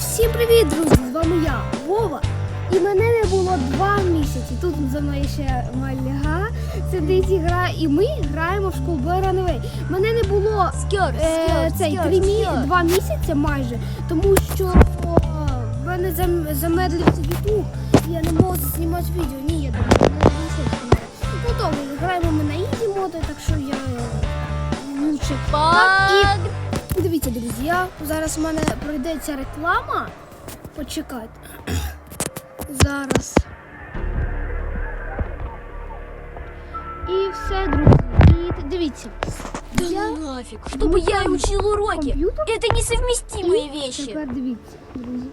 Всім привіт, друзі! З вами я, Вова. І мене не було два місяці. Тут за мною ще Мальга сидить і грає, і ми граємо в Schoolboy Runaway. Мене не було Скьор, е, цей три мі... два місяці майже, тому що в мене зам... замедлився YouTube, і я не можу знімати відео. Ні, я думаю, не знімати. Ну добре, граємо ми на інді моди, так що я е, лучше. Так, і. Дивіться, друзі, я зараз в мене пройдеться реклама. Почекайте. Зараз. І все, друзі. І т- дивіться. Да Я нафиг, чтобы я учил уроки. компьютер? Это несовместимые І вещи. Тепер дивіться, друзі.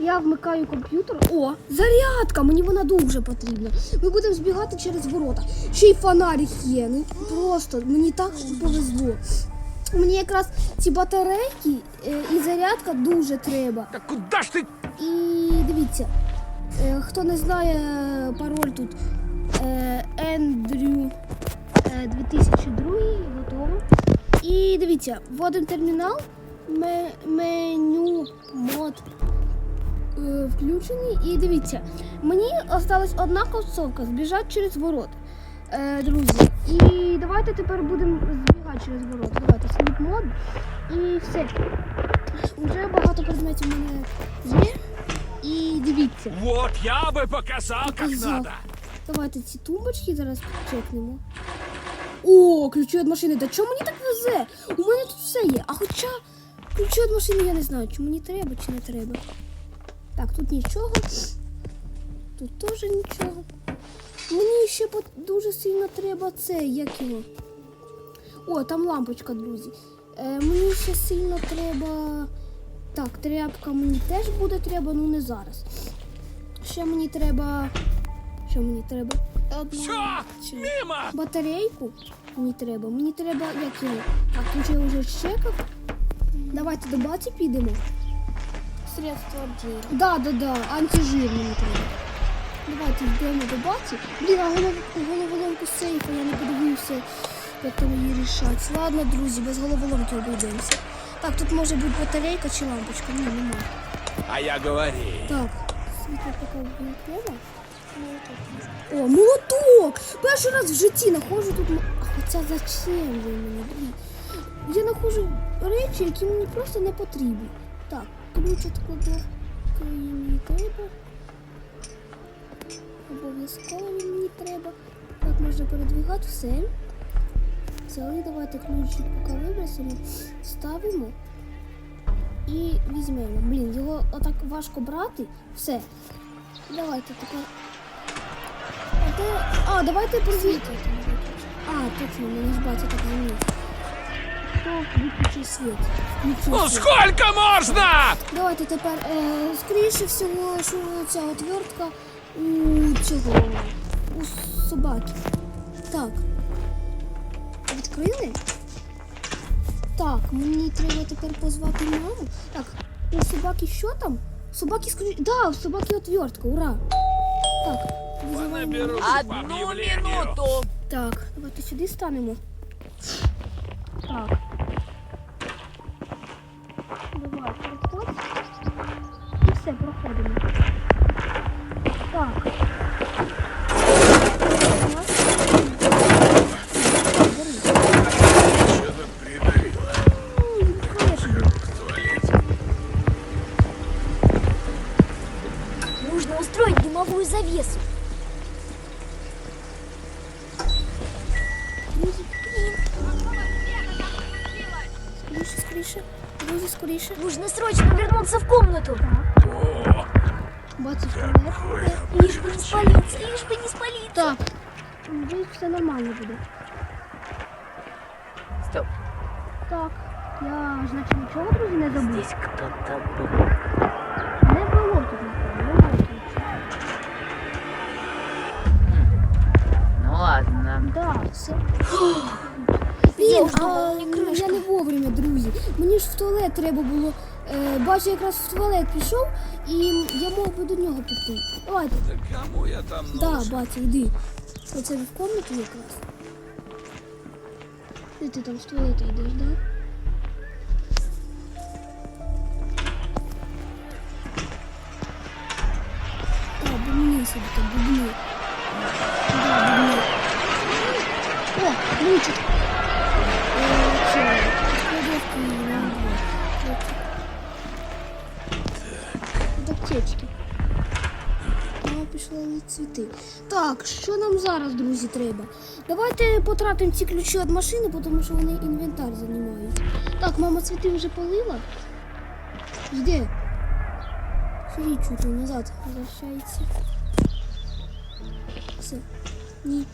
Я вмикаю комп'ютер. О, зарядка! Мені вона дуже потрібна. Ми будемо збігати через ворота. Ще й фонарик є. Ну просто мені так повезло. Мені якраз ці батарейки е, і зарядка дуже треба. Так куда ж ты? І дивіться, е, хто не знає пароль тут е, Ендрю е, 2002, готово. І дивіться, вводимо термінал, ме- меню мод е, включений. І дивіться, мені осталась одна концовка збіжати через ворот. Е, друзі. І давайте тепер будемо збігати через ворота. Давайте сліп мод і все. Уже багато предметів в мене є. І дивіться. Вот я показал, как Показал. надо. Давайте ці тумбочки зараз чекнемо. О, ключі від машини. Да чому мені так везе? У мене тут все є. А хоча ключі від машини я не знаю, чи мені треба, чи не треба. Так, тут нічого. Тут теж нічого. Мені ще дуже сильно треба це, як його. О, там лампочка, друзі. Е, мені ще сильно треба. Так, тряпка мені теж буде треба, ну не зараз. Ще мені треба. Що мені треба? Цю мимо! батарейку. Мені треба. Мені треба як його. Так, тут я вже чекав. Давайте до баці підемо. Средство от жира. Да, да, да, антижир мені треба. Давайте йдемо до баці. Блін, а голов... головоломку сейфа я не подивився, як там її рішать. Ладно, друзі, без головоломки обійдемося. Так, тут може бути батарейка чи лампочка. Ні, немає. А я говорил. Так, світло поки не. О, молоток! Перший раз в житті знаходжу тут. А хоча зачем він мені? Блін. Я знаходжу речі, які мені просто не потрібні. Так, ключ кладовки мені треба. Обов'язково мені треба. Так, можна передвигати все. Взяли, давайте ключик поки вибросимо, ставимо і візьмемо. Блін, його отак важко брати. Все. Давайте тепер. А, де... а давайте провітрити. А, точно, мене ж батя так. Хто світ? Ну сколько можно? Давайте тепер, е, скоріше всього, що ця отвертка у цього у собаки. Так. Відкрили? Так, мені треба тепер позвати маму. Так, у собаки що там? У собаки скоріше. Да, у собаки отвертка, ура! Так, визиваємо. Одну минуту. Так, давайте сюди станемо. Надіюсь, все нормально буде. Стоп. Так. Я, значить, нічого, друзі, не забув. Здесь кто-то был. Не було тут нікого, немає тут. Ну ладно. Да, все. Блін, а, не ну, я не вовремя, друзі. Мені ж в туалет треба було. Е, бачу, якраз в туалет пішов, і я мог би до нього піти. Давайте. да кому я там Да, нужен? батя, йди. Оце в комнату якраз. І ти там з туалета йдеш, так? Да? А, бубни собі там, бубни. Да, бубни. О, лучик. Э, так, аптечки. Лить цвіти. Так, що нам зараз, друзі, треба? Давайте потратимо ці ключі від машини, тому що вони інвентар займають. Так, мама цвіти вже полила. Жди. Сидіть чуть назад возвращається. Все. Ні.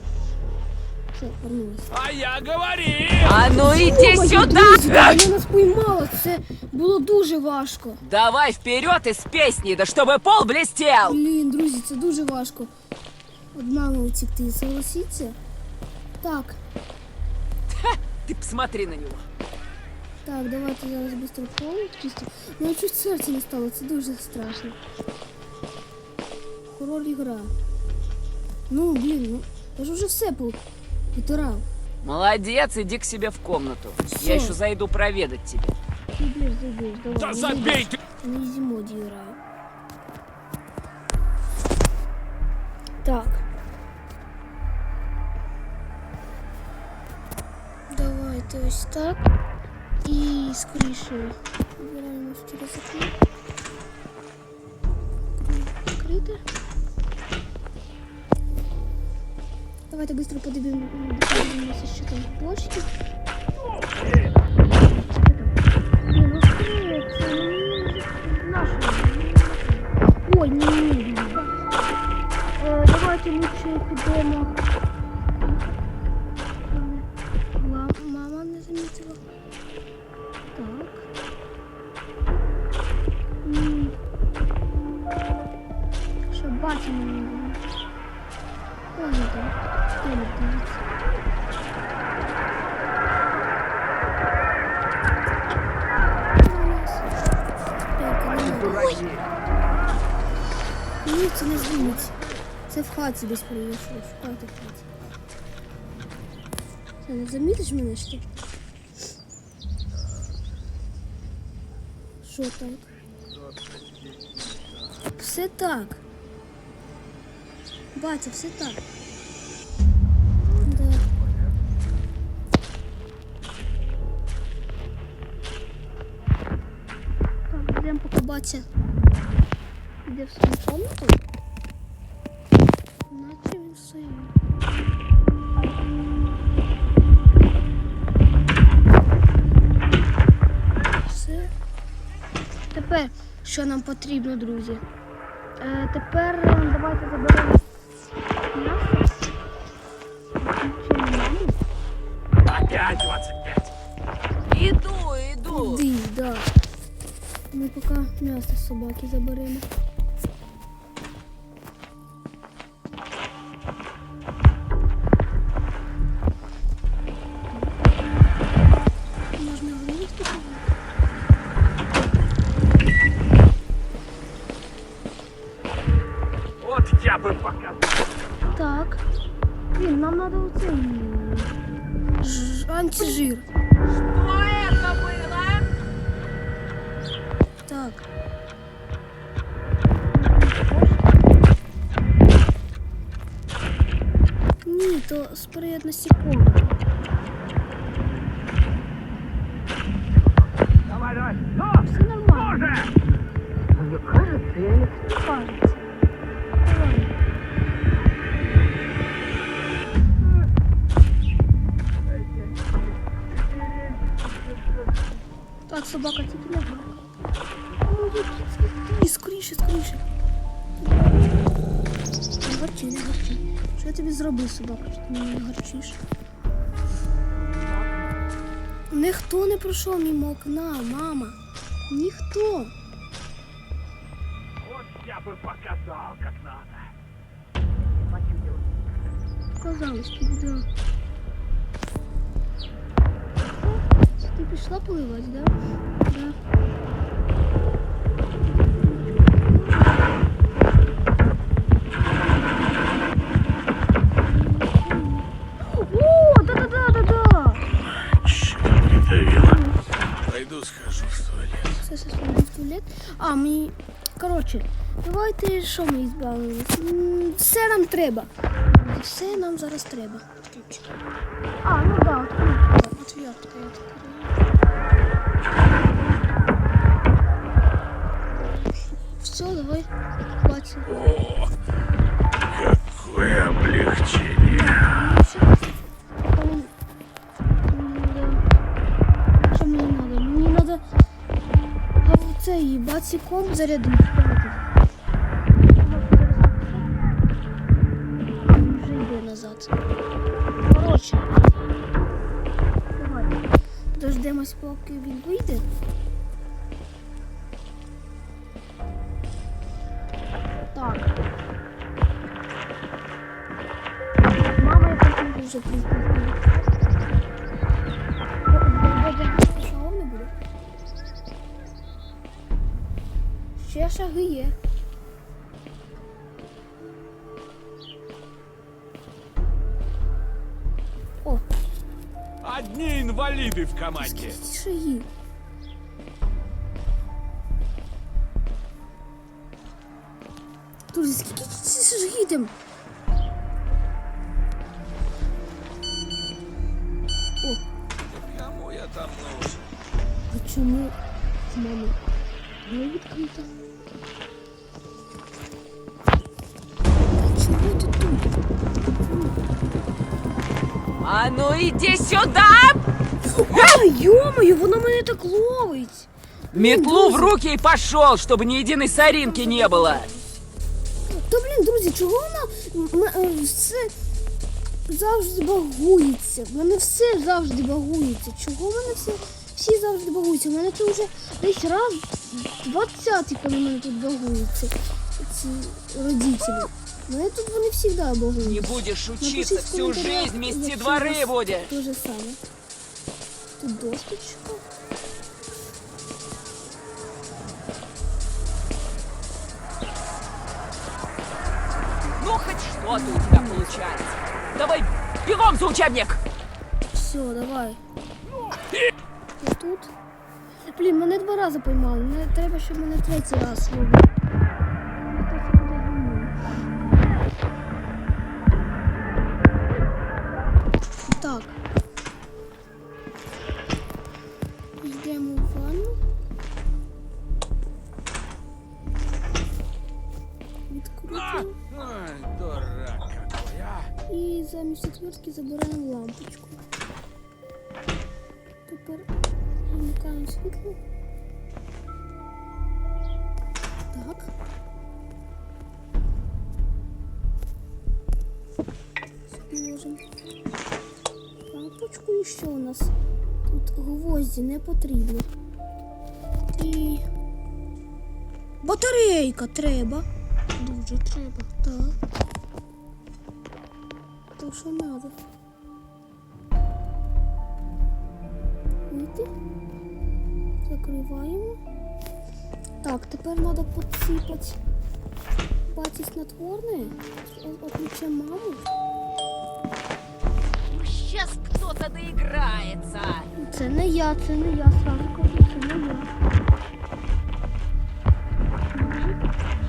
Все, вернулась. А я говорил! А ну иди Ой, сюда! друзі, Вона нас поймала. Це було дуже важко. Давай вперед из песни, да чтобы пол блестел! Блін, друзі, це дуже важко. Од мами утікти, согласіться? Так, Ты посмотри на него. так, давайте зараз швидко пол чисто. Ну чуть серце не стало, це дуже страшно. Король ігра. Ну, блін, ну я ж уже все по- Потирав. Молодец, иди к себе в комнату. Всё. Я еще зайду проведать тебя. Зайдеш, зайдеш, давай. Да не забей зайдеш. ты! Я на ізі моді граю. Так. Давайте ось так. І скоріше вибираємось через окно. Відкрите. Давайте швидко подивимо- подивимося, що там в почті. Ні, ну скорее, це не наша. Ой, ні, ні, ні. Е, давайте лучше підемо. ні, там. Телек дивиться. Ой! Ні, це не звіниться. Це в хаті десь прийшло. Шукайте в хаті. Це не замітиш мене що? Що так? Все так. Батя, все так. Да. Так, йдемо поки батя йде в свою комнату. Наче він. Все. Тепер, що нам потрібно, друзі? Е, тепер давайте заберемо. Опять 25! Иду, иду. Іди, да. Ми поки м'ясо собаки заберемо. Так. Ні, то спред насікомих. Давай, давай! Ну! Все нормально. Тоже! Кажется, я не скоріше. Не гарчи, не гарчи. Що я тобі зробив, собака, що ти мені не гарчиш? Ніхто не пройшов мимо окна, мама. Ніхто. Вот я бы показал, как надо! Казалось, да. Ты пришла поливать, да? Да. Давайте що ми збавились? М, Все нам треба. Все нам зараз треба. А, ну да. Отвертка, я так Все, давай. Хватит. Какое облегчение. Що мені надо? Мені надо а цей баціком зарядити. Вже йде. Коротше. Давай. Дождемось, поки він вийде. Так. Мама, я потім не буде. Ще шаги є. Одни инвалиды в команде. скільки ці шаги. Друзі, скільки ці шаги там? О, Кому я там нужен? а чому в мами не відкрита? А чому ти тут? А ну иди сюда! А, йомою, воно мене так ловить. Метлу в руки и пошел, чтобы ни единой соринки не было. Та блін, друзі, чого вона м- е, все завжди багується? В мене все завжди багується. Чого в мене все всі завжди багуються? У мене це вже десь раз 20, коли в мене тут багуються ці родителі. У мене тут вони завжди Не багуються. будешь учиться, Напишіть в всю коментарях, жизнь мести якщо дворы у вас будешь. Те же саме. Тут досточка. Ну, хоть что-то у тебя получается. Давай, бегом за учебник! Все, давай. Я тут. Блін, мене два рази поймали. Мені треба, щоб мене третій раз ловили. Отвертки забираємо лампочку. Тепер вимикаємо світло. Так. Сюди лампочку і що у нас? Тут гвозді не потрібно. І батарейка треба. Дуже треба. Так. Що надо. Вийти. Закриваємо. Так, тепер треба підсипати баті снотворне. Отключимо маму. Сейчас кто-то доиграется. Це не я, це не я, сразу кажу, це не я.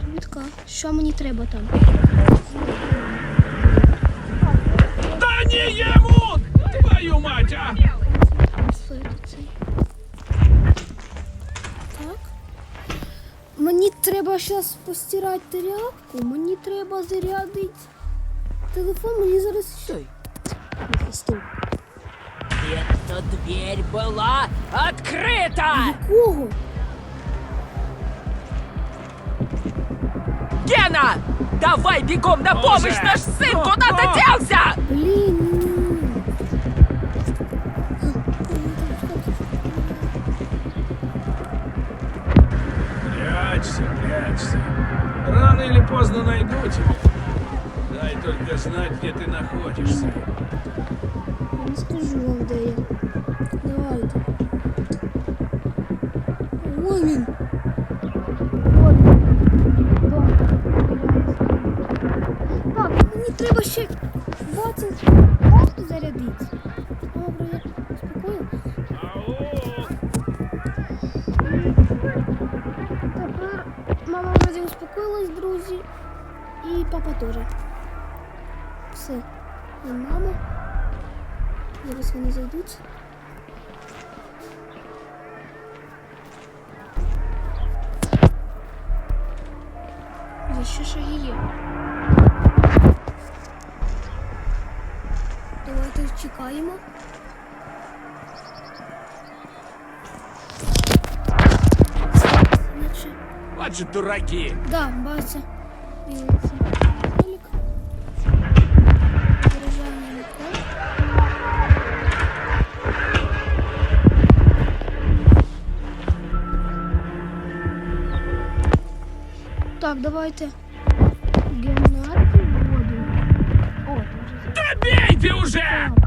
Швидка. Що мені треба там? Да не ему! Твою мать, а! Що це цей? Так. Мені треба зараз постирати тряпку, мені треба зарядити телефон, мені зараз ще. Стой. Стоп. Эта дверь была открыта! Якого? Гена! Давай бегом на помощь! Наш сын Ну, куда-то ну. делся! Блін. Прячься, прячься. Рано или поздно найду тебя. Дай только знать, где ты находишься. Не скажу вам, де я. Давайте. Вон він. І папа теж. Все. І мама. Зараз вони зайдуть. Є ще шаги є. Давайте чекаємо. Бачить, дураки. Да, бачу. Так, давайте. Геннадий воду. О, може Да бейте уже!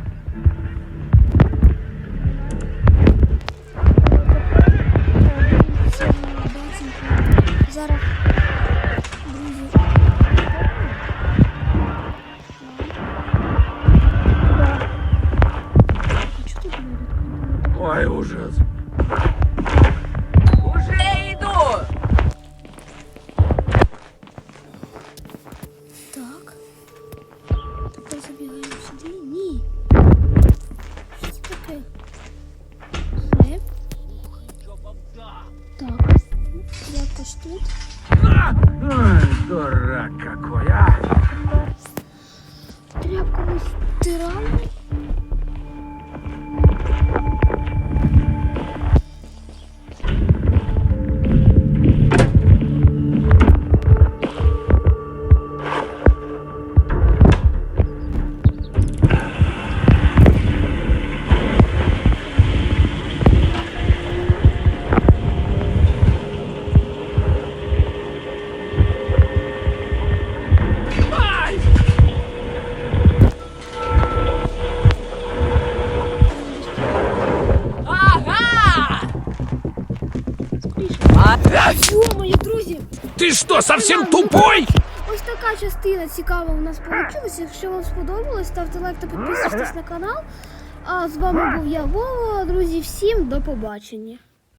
Что, совсем тупой? Ось така частина цікава у нас вийшла. Якщо вам сподобалось, ставте лайк та підписуйтесь на канал. А з вами був я, Вова. Друзі, всім до побачення.